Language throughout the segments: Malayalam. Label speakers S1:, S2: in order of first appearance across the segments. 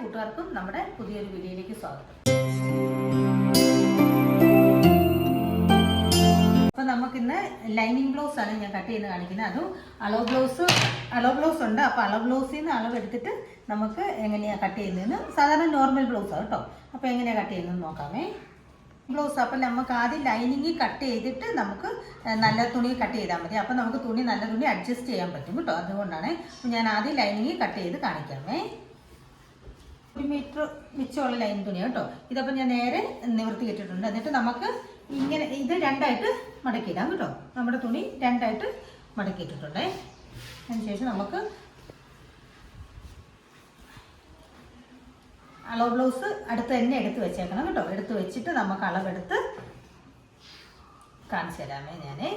S1: കൂട്ടുകാർക്കും നമ്മുടെ പുതിയൊരു വീഡിയോയിലേക്ക് സ്വാഗതം. അപ്പോൾ നമുക്കിന്ന് ലൈനിങ് ബ്ലൗസ് ആണ് ഞാൻ കട്ട് ചെയ്ത് കാണിക്കുന്നത്. അതും അളോ ബ്ലൗസ് അളോ ബ്ലൗസ് ഉണ്ട്. അപ്പോൾ അളോ ബ്ലൗസിൽ നിന്ന് അളവ് എടുത്തിട്ട് നമുക്ക് എങ്ങനെയാണ് കട്ട് ചെയ്യുന്നതെന്ന് സാധാരണ നോർമൽ ബ്ലൗസാണ് കേട്ടോ. അപ്പോൾ എങ്ങനെയാണ് കട്ട് ചെയ്യുന്നത് നോക്കാമേ. ബ്ലൗസ് അപ്പം നമുക്ക് ആദ്യം ലൈനിങ് കട്ട് ചെയ്തിട്ട് നമുക്ക് നല്ല തുണി കട്ട് ചെയ്താൽ മതി. അപ്പം നമുക്ക് തുണി നല്ല തുണി അഡ്ജസ്റ്റ് ചെയ്യാൻ പറ്റും കേട്ടോ. അതുകൊണ്ടാണ് ഞാൻ ആദ്യം ലൈനിങ് കട്ട് ചെയ്ത് കാണിക്കാമേ. ഒരു മീറ്റർ മിച്ചമുള്ള ലൈൻ തുണിയാണ് കേട്ടോ. ഇതപ്പം ഞാൻ നേരെ നിവർത്തി ഇട്ടിട്ടുണ്ട് എന്നിട്ട് നമുക്ക് ഇങ്ങനെ ഇത് രണ്ടായിട്ട് മടക്കിയിടാം കേട്ടോ. നമ്മുടെ തുണി രണ്ടായിട്ട് മടക്കിയിട്ടിട്ടുണ്ടേ. അതിനുശേഷം നമുക്ക് അളവ് ബ്ലൗസ് അടുത്ത് തന്നെ എടുത്ത് വെച്ചേക്കണം കേട്ടോ. എടുത്ത് വെച്ചിട്ട് നമുക്ക് അളവെടുത്ത് കാണിച്ചു തരാമേ ഞാനേ.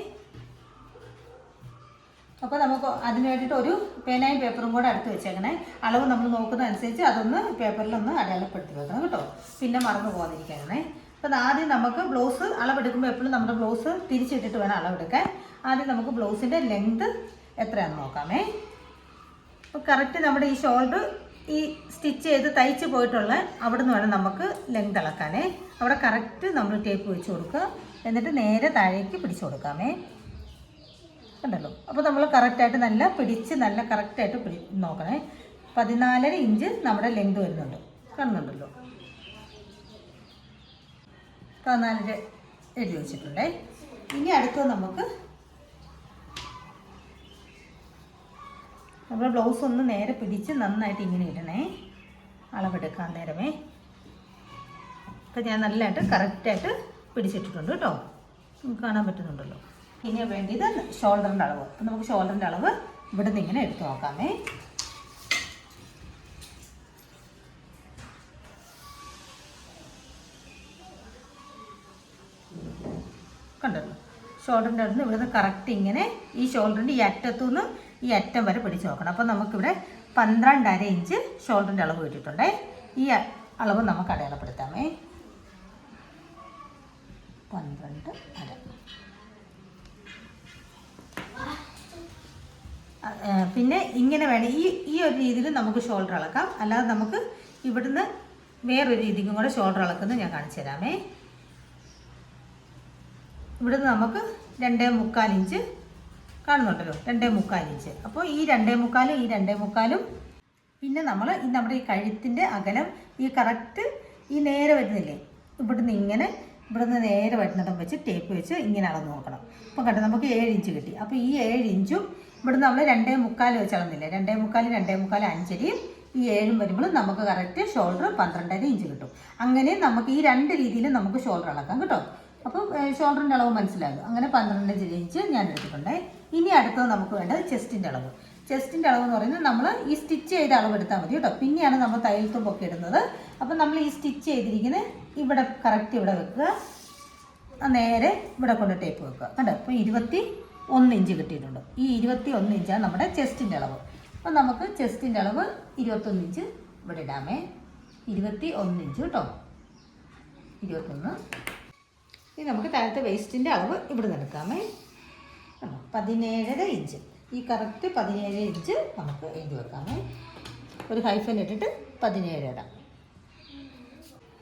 S1: അപ്പോൾ നമുക്ക് അതിന് വേണ്ടിയിട്ട് ഒരു പേനയും പേപ്പറും കൂടെ അടുത്ത് വെച്ചേക്കണേ. അളവ് നമ്മൾ നോക്കുന്ന അനുസരിച്ച് അതൊന്ന് പേപ്പറിലൊന്ന് അടയാളപ്പെടുത്തി വെക്കണം കേട്ടോ. പിന്നെ മറന്നു പോകാതിരിക്കണേ അപ്പോൾ ആദ്യം നമുക്ക് ബ്ലൗസ് അളവെടുക്കുമ്പോൾ എപ്പോഴും നമ്മുടെ ബ്ലൗസ് തിരിച്ചിട്ടിട്ട് വേണം അളവെടുക്കാൻ. ആദ്യം നമുക്ക് ബ്ലൗസിന്റെ ലെങ്ത് എത്രയാണെന്ന് നോക്കാമേ. അപ്പോൾ കറക്റ്റ് നമ്മുടെ ഈ ഷോൾഡർ ഈ സ്റ്റിച്ച് ചെയ്ത് തയ്ച്ച് പോയിട്ടുള്ള അവിടെ നിന്ന് വേണം നമുക്ക് ലെങ്ത് അളക്കാനേ. അവിടെ കറക്റ്റ് നമ്മൾ ടേപ്പ് വെച്ച് കൊടുക്കുക. എന്നിട്ട് നേരെ താഴേക്ക് പിടിച്ചു കൊടുക്കാമേ. കണ്ടല്ലോ അപ്പോൾ നമ്മൾ കറക്റ്റായിട്ട് നല്ല പിടിച്ച് നല്ല കറക്റ്റായിട്ട് പിടി നോക്കണേ. പതിനാലര ഇഞ്ച് നമ്മുടെ ലെങ്ത് വരുന്നുണ്ട്. കാണുന്നുണ്ടല്ലോ. പതിനാലര എഴുതി വെച്ചിട്ടുണ്ടേ. ഇനി അടുത്തത് നമുക്ക് നമ്മൾ ബ്ലൗസ് ഒന്ന് നേരെ പിടിച്ച് നന്നായിട്ട് ഇങ്ങനെ ഇടണേ. അളവെടുക്കാൻ നേരമേ. അപ്പം ഞാൻ നല്ലതായിട്ട് കറക്റ്റായിട്ട് പിടിച്ചിട്ടിട്ടുണ്ട് കേട്ടോ. കാണാൻ പറ്റുന്നുണ്ടല്ലോ. ഇനി വേണ്ടിയത് ഷോൾഡറിന്റെ അളവ്. അപ്പം നമുക്ക് ഷോൾഡറിന്റെ അളവ് ഇവിടെ നിന്ന് ഇങ്ങനെ എടുത്തു നോക്കാമേ. കണ്ടല്ലോ ഷോൾഡറിന്റെ അടുത്ത് ഇവിടുന്ന് കറക്റ്റ് ഇങ്ങനെ ഈ ഷോൾഡറിന്റെ ഈ അറ്റത്തുനിന്ന് ഈ അറ്റം വരെ പിടിച്ച് നോക്കണം. അപ്പോൾ നമുക്കിവിടെ പന്ത്രണ്ടര ഇഞ്ച് ഷോൾഡറിന്റെ അളവ് കിട്ടിയിട്ടുണ്ടേ. ഈ അളവ് നമുക്ക് അടയാളപ്പെടുത്താമേ. പന്ത്രണ്ട് അര. പിന്നെ ഇങ്ങനെ വേണം ഈ ഈ ഒരു രീതിയിൽ നമുക്ക് ഷോൾഡർ അളക്കാം. അല്ലാതെ നമുക്ക് ഇവിടുന്ന് വേറൊരു രീതിക്കും കൂടെ ഷോൾഡർ അളക്കുന്നത് ഞാൻ കാണിച്ചു തരാമേ. ഇവിടുന്ന് നമുക്ക് രണ്ടേ മുക്കാൽ ഇഞ്ച് കാണുന്നുണ്ടല്ലോ രണ്ടേ മുക്കാൽ ഇഞ്ച് അപ്പോൾ ഈ രണ്ടേ മുക്കാലും ഈ രണ്ടേ മുക്കാലും പിന്നെ നമ്മൾ ഈ നമ്മുടെ ഈ കഴുത്തിന്റെ അകലം ഈ കറക്റ്റ് ഈ നേരെ വരുന്നില്ലേ ഇവിടുന്ന് ഇങ്ങനെ ഇവിടുന്ന് നേരെ വരുന്നിടം വെച്ച് ടേപ്പ് വെച്ച് ഇങ്ങനെ അളന്ന് നോക്കണം. അപ്പോൾ കണ്ടോ നമുക്ക് ഏഴ് ഇഞ്ച് കിട്ടി. അപ്പോൾ ഈ ഏഴ് ഇഞ്ചും ഇവിടുന്ന് നമ്മൾ രണ്ടേ മുക്കാൽ വെച്ച് അളന്നില്ലേ രണ്ടേ മുക്കാൽ രണ്ടേ മുക്കാൽ അഞ്ചരയും ഈ ഏഴും വരുമ്പോൾ നമുക്ക് കറക്റ്റ് ഷോൾഡർ പന്ത്രണ്ടര ഇഞ്ച് കിട്ടും. അങ്ങനെ നമുക്ക് ഈ രണ്ട് രീതിയിലും നമുക്ക് ഷോൾഡർ അളക്കാം കേട്ടോ. അപ്പോൾ ഷോൾഡറിന്റെ അളവ് മനസ്സിലാകും അങ്ങനെ പന്ത്രണ്ടര ഇഞ്ച് ഞാൻ എടുത്തിട്ടുണ്ട്. ഇനി അടുത്തത് നമുക്ക് വേണ്ടത് ചെസ്റ്റിന്റെ അളവ്. ചെസ്റ്റിന്റെ അളവ് എന്ന് പറയുന്നത് നമ്മൾ ഈ സ്റ്റിച്ച് ചെയ്ത അളവ് എടുത്താൽ മതി കേട്ടോ. പിന്നെയാണ് നമ്മൾ തയ്യൽ തുമ്പൊക്കെ ഇടുന്നത്. അപ്പം നമ്മൾ ഈ സ്റ്റിച്ച് ചെയ്തിരിക്കുന്നത് ഇവിടെ കറക്റ്റ് ഇവിടെ വെക്കുക. നേരെ ഇവിടെ കൊണ്ട് ടേപ്പ് വെക്കുക. കണ്ടോ? അപ്പോൾ ഇരുപത്തി ഒന്ന് ഇഞ്ച് കിട്ടിയിട്ടുണ്ട്. ഈ ഇരുപത്തി ഒന്ന് ഇഞ്ചാണ് നമ്മുടെ ചെസ്റ്റിന്റെ അളവ്. അപ്പോൾ നമുക്ക് ചെസ്റ്റിന്റെ അളവ് ഇരുപത്തൊന്ന് ഇഞ്ച് ഇവിടെ ഇടാമേ. ഇരുപത്തി ഒന്ന് ഇഞ്ച് കേട്ടോ. ഇരുപത്തൊന്ന്. ഇനി നമുക്ക് താഴത്തെ വേസ്റ്റിന്റെ അളവ് ഇവിടെ കണ്ടോ? പതിനേഴര ഇഞ്ച്. ഈ കറക്റ്റ് പതിനേഴ് ഇഞ്ച് നമുക്ക് എഴുതി വെക്കാമേ. ഒരു ഹൈഫൻ ഇട്ടിട്ട് പതിനേഴ് ഇടാം.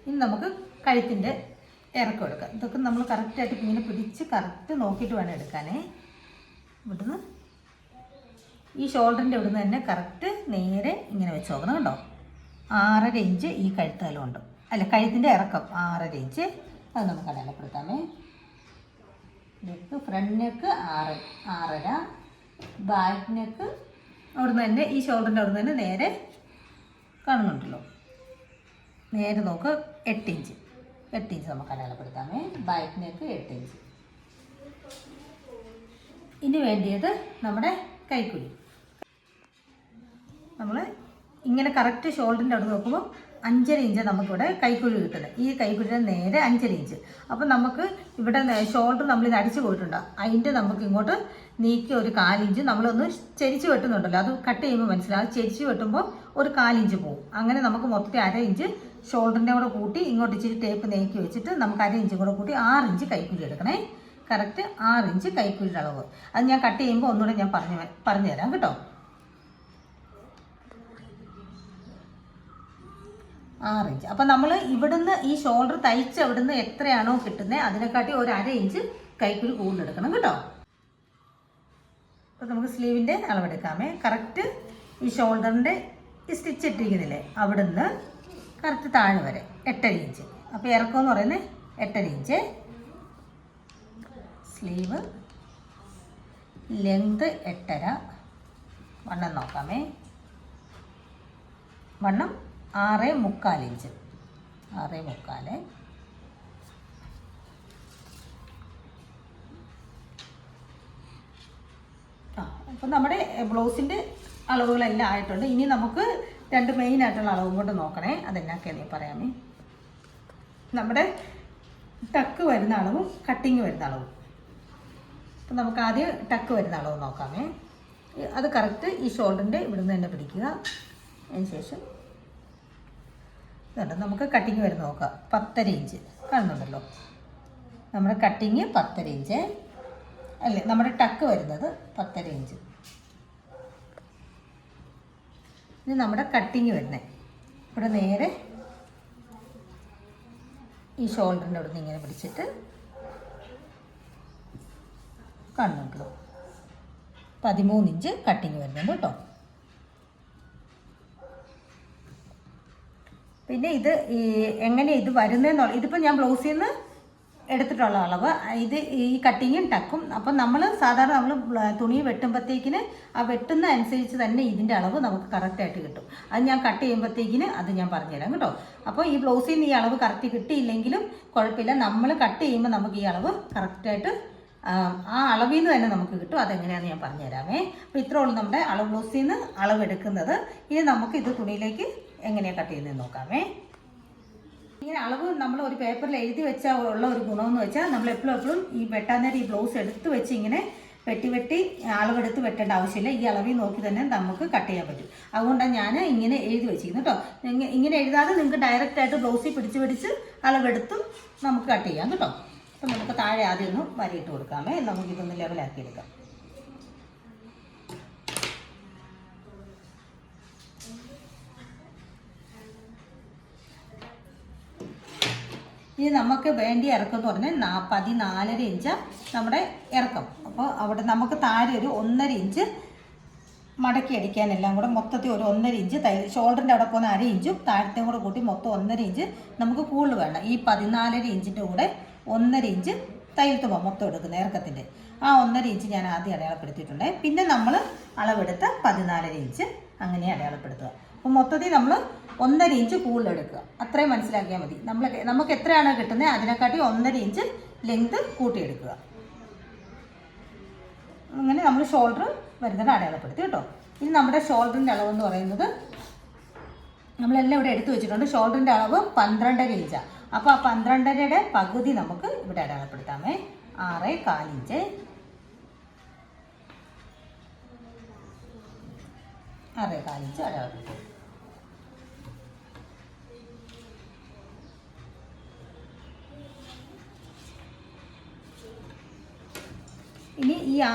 S1: ഇനി നമുക്ക് കഴുത്തിന്റെ ഇറക്കം എടുക്കാം. ഇതൊക്കെ നമ്മൾ കറക്റ്റായിട്ട് ഇങ്ങനെ പിടിച്ച് കറക്റ്റ് നോക്കിയിട്ട് വേണം എടുക്കാനേ. ഇവിടുന്ന് ഈ ഷോൾഡറിന്റെ ഇവിടുന്ന് തന്നെ കറക്റ്റ് നേരെ ഇങ്ങനെ വെച്ച് നോക്കണം കേട്ടോ. ആറര ഇഞ്ച് ഈ കഴുത്തലുണ്ട് അല്ല കഴുത്തിന്റെ ഇറക്കം ആറര ഇഞ്ച്. അത് നമുക്ക് അടയാളപ്പെടുത്താമേ. നെക്ക് ഫ്രണ്ട് നെക്ക് ആറ് ആറര. ബാക്ക് നെക്ക് അവിടുന്ന് തന്നെ ഈ ഷോൾഡറിന്റെ അവിടുന്ന് തന്നെ നേരെ കാണുന്നുണ്ടല്ലോ. നേരെ നോക്ക് എട്ട് ഇഞ്ച്. ഇഞ്ച് നമുക്ക് അടയാളപ്പെടുത്താമേ. Back neck inch. ഇനി വേണ്ടിയത് നമ്മുടെ കൈക്കുഴി നമ്മൾ ഇങ്ങനെ കറക്റ്റ് ഷോൾഡറിന്റെ അവിടെ നോക്കുമ്പോൾ അഞ്ചര ഇഞ്ച് നമുക്കിവിടെ കൈക്കുഴി കിട്ടുന്നത് ഈ കൈക്കുഴിയുടെ നേരെ അഞ്ചര ഇഞ്ച് അപ്പം നമുക്ക് ഇവിടെ ഷോൾഡർ നമ്മളിത് അടിച്ചു പോയിട്ടുണ്ട്? അതിന്റെ നമുക്ക് ഇങ്ങോട്ട് നീക്കി ഒരു കാലിഞ്ച് നമ്മളൊന്ന് ചെരിച്ച് വെട്ടുന്നുണ്ടല്ലോ. അത് കട്ട് ചെയ്യുമ്പോൾ മനസ്സിലാവും. ചെരിച്ച് വെട്ടുമ്പോൾ ഒരു കാലിഞ്ച് പോകും അങ്ങനെ നമുക്ക് മൊത്തത്തിൽ അര ഇഞ്ച് ഷോൾഡറിന്റെ കൂടെ കൂട്ടി ഇങ്ങോട്ട് ഇച്ചിരി ടേപ്പ് നീക്കി വെച്ചിട്ട് നമുക്ക് അര ഇഞ്ചും കൂടെ കൂട്ടി ആറ് ഇഞ്ച് കൈക്കുഴി എടുക്കണേ. കറക്റ്റ് ആറ് ഇഞ്ച് കൈക്കുഴിയുടെ അളവ് അത് ഞാൻ കട്ട് ചെയ്യുമ്പോൾ ഒന്നുകൂടെ ഞാൻ പറഞ്ഞു പറഞ്ഞു തരാം കേട്ടോ. ആറ് ഇഞ്ച്. അപ്പം നമ്മൾ ഇവിടുന്ന് ഈ ഷോൾഡർ തയ്ച്ച് അവിടുന്ന് എത്രയാണോ കിട്ടുന്നത് അതിനെക്കാട്ടി ഒരു അര ഇഞ്ച് കൈക്കുഴി കൂടുതലെടുക്കണം കേട്ടോ. അപ്പം നമുക്ക് സ്ലീവിന്റെ അളവെടുക്കാമേ. കറക്റ്റ് ഈ ഷോൾഡറിന്റെ സ്റ്റിച്ച് ഇട്ടിരിക്കുന്നില്ലേ? അവിടുന്ന് കറക്റ്റ് താഴെ വരെ എട്ടര ഇഞ്ച്. അപ്പോൾ ഇറക്കം എന്ന് പറയുന്നത് എട്ടര ഇഞ്ച്. സ്ലീവ്. ലെങ്ത് എട്ടര. വണ്ണം നോക്കാമേ. വണ്ണം ആറ് മുക്കാൽ ഇഞ്ച്. ആറ് മുക്കാൽ ആ അപ്പം നമ്മുടെ ബ്ലൗസിന്റെ അളവുകളെല്ലാം ആയിട്ടുണ്ട്. ഇനി നമുക്ക് രണ്ട് മെയിൻ ആയിട്ടുള്ള അളവും കൊണ്ട് നോക്കണേ. അതെന്നാക്കെന്ന് പറയാമേ? നമ്മുടെ ടക്ക് വരുന്ന അളവും കട്ടിങ് വരുന്ന അളവും. അപ്പം നമുക്ക് ആദ്യം ടക്ക് വരുന്ന അളവ് നോക്കാമേ. അത് കറക്റ്റ് ഈ ഷോൾഡറിന്റെ ഇവിടുന്ന് തന്നെ പിടിക്കുക. അതിന് ശേഷം ഇതുണ്ട്. നമുക്ക് കട്ടിങ് വരുന്ന നോക്കാം. പത്തര ഇഞ്ച് കാണുന്നുണ്ടല്ലോ. നമ്മുടെ കട്ടിങ് പത്തര ഇഞ്ച് അല്ലേ? നമ്മുടെ ടക്ക് വരുന്നത് പത്തര ഇഞ്ച് ഇനി നമ്മുടെ കട്ടിങ് വരുന്നത് ഇവിടെ നേരെ ഈ ഷോൾഡറിന്റെ അവിടെ നിന്ന് ഇങ്ങനെ പിടിച്ചിട്ട് കാണുന്നുണ്ടല്ലോ പതിമൂന്ന് ഇഞ്ച് കട്ടിങ് വരുന്നുണ്ട് കേട്ടോ. പിന്നെ ഇത് ഈ എങ്ങനെ ഇത് വരുന്നതെന്നുള്ള ഇതിപ്പോൾ ഞാൻ ബ്ലൗസിൽ നിന്ന് എടുത്തിട്ടുള്ള അളവ്. ഇത് ഈ കട്ടിങ്ങും ടക്കും അപ്പം നമ്മൾ സാധാരണ നമ്മൾ തുണി വെട്ടുമ്പോഴത്തേക്കിന് ആ വെട്ടുന്ന അനുസരിച്ച് തന്നെ ഇതിന്റെ അളവ് നമുക്ക് കറക്റ്റായിട്ട് കിട്ടും. അത് ഞാൻ കട്ട് ചെയ്യുമ്പോഴത്തേക്കിന് അത് ഞാൻ പറഞ്ഞുതരാം കേട്ടോ. അപ്പോൾ ഈ ബ്ലൗസിൽ നിന്ന് ഈ അളവ് കറക്റ്റ് കിട്ടിയില്ലെങ്കിലും കുഴപ്പമില്ല. നമ്മൾ കട്ട് ചെയ്യുമ്പോൾ നമുക്ക് ഈ അളവ് കറക്റ്റായിട്ട് ആ അളവിൽ നിന്ന് തന്നെ നമുക്ക് കിട്ടും. അതെങ്ങനെയാണെന്ന് ഞാൻ പറഞ്ഞുതരാമേ. അപ്പോൾ ഇത്രേ ഉള്ളൂ നമ്മുടെ അളവ് ബ്ലൗസിൽ നിന്ന് അളവെടുക്കുന്നത്. ഇനി നമുക്ക് ഇത് തുണിയിലേക്ക് എങ്ങനെയാണ് കട്ട് ചെയ്യുന്നത് നോക്കാമേ. ഇങ്ങനെ അളവ് നമ്മൾ ഒരു പേപ്പറിൽ എഴുതി വെച്ചാൽ ഉള്ള ഒരു ഗുണമെന്ന് വെച്ചാൽ നമ്മൾ എപ്പോഴും എപ്പോഴും ഈ വെട്ടാൻ നേരം ഈ ബ്ലൗസ് എടുത്ത് വെച്ച് ഇങ്ങനെ വെട്ടി വെട്ടി അളവെടുത്ത് വെട്ടേണ്ട ആവശ്യമില്ല. ഈ അളവിൽ നോക്കി തന്നെ നമുക്ക് കട്ട് ചെയ്യാൻ പറ്റും. അതുകൊണ്ടാണ് ഞാൻ ഇങ്ങനെ എഴുതി വെച്ചിരിക്കുന്നത് കേട്ടോ ഇങ്ങനെ എഴുതാതെ നിങ്ങൾക്ക് ഡയറക്റ്റായിട്ട് ബ്ലൗസിൽ പിടിച്ച് പിടിച്ച് അളവെടുത്തും നമുക്ക് കട്ട് ചെയ്യാം കേട്ടോ. അപ്പം നമുക്ക് താഴെ ആദ്യം ഒന്ന് വരയിട്ട് കൊടുക്കാമേ. നമുക്കിതൊന്ന് ലെവലാക്കി എടുക്കാം. ഇനി നമുക്ക് വേണ്ടി ഇറക്കം എന്ന് പറഞ്ഞാൽ നാ പതിനാലര ഇഞ്ച് നമ്മുടെ ഇറക്കം. അപ്പോൾ അവിടെ നമുക്ക് താഴെ ഒരു ഒന്നര ഇഞ്ച് മടക്കി അടിക്കാനെല്ലാം കൂടെ മൊത്തത്തിൽ ഒരു ഒന്നര ഇഞ്ച് തൈ ഷോൾഡറിന്റെ അവിടെ പോകുന്ന അര ഇഞ്ചും താഴത്തെയും കൂടെ കൂട്ടി മൊത്തം ഒന്നര ഇഞ്ച് നമുക്ക് കൂടുതൽ വേണം ഈ പതിനാലര ഇഞ്ചിന്റെ കൂടെ ഒന്നര ഇഞ്ച് തയ്യൽ തുമ്പ മൊത്തം എടുക്കുന്ന ഇറക്കത്തിന്റെ ആ ഒന്നര ഇഞ്ച് ഞാൻ ആദ്യം അടയാളപ്പെടുത്തിയിട്ടുണ്ട്. പിന്നെ നമ്മൾ അളവെടുത്ത പതിനാലര ഇഞ്ച് അങ്ങനെ അടയാളപ്പെടുത്തുക. അപ്പോൾ മൊത്തത്തിൽ നമ്മൾ ഒന്നര ഇഞ്ച് കൂടുതൽ എടുക്കുക. അത്രയും മനസ്സിലാക്കിയാൽ മതി. നമ്മൾ നമുക്ക് എത്രയാണ് കിട്ടുന്നത് അതിനെക്കാട്ടി ഒന്നര ഇഞ്ച് ലെങ്ത് കൂട്ടിയെടുക്കുക. അങ്ങനെ നമ്മൾ ഷോൾഡർ വരുന്നത് അടയാളപ്പെടുത്തി കേട്ടോ. ഇനി നമ്മുടെ ഷോൾഡറിന്റെ എന്ന് പറയുന്നത് നമ്മളെല്ലാം ഇവിടെ എടുത്തു വെച്ചിട്ടുണ്ട്. ഷോൾഡറിന്റെ അളവ് പന്ത്രണ്ടര ഇഞ്ചാണ് അപ്പോൾ ആ പന്ത്രണ്ടരയുടെ പകുതി നമുക്ക് ഇവിടെ അടയാളപ്പെടുത്താമേ. ആറ് കാലിഞ്ച് ആറ് കാലിഞ്ച് അടയാളപ്പെടുത്തും ഇനി ഈ ആ